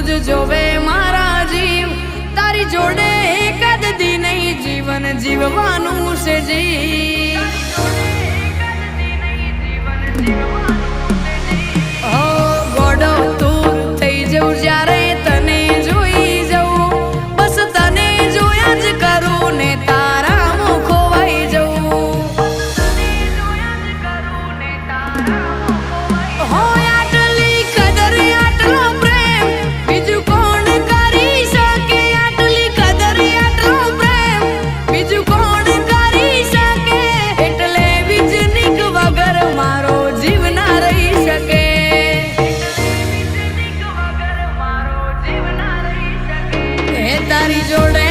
તું જ જોવે મારા જીવ. તારી જોડે એકાદ દી નહીં જીવન જીવવાનું છે જી. ઓ ગોડો તું થઈ જવું જ્યારે Yeah. તારી જોડે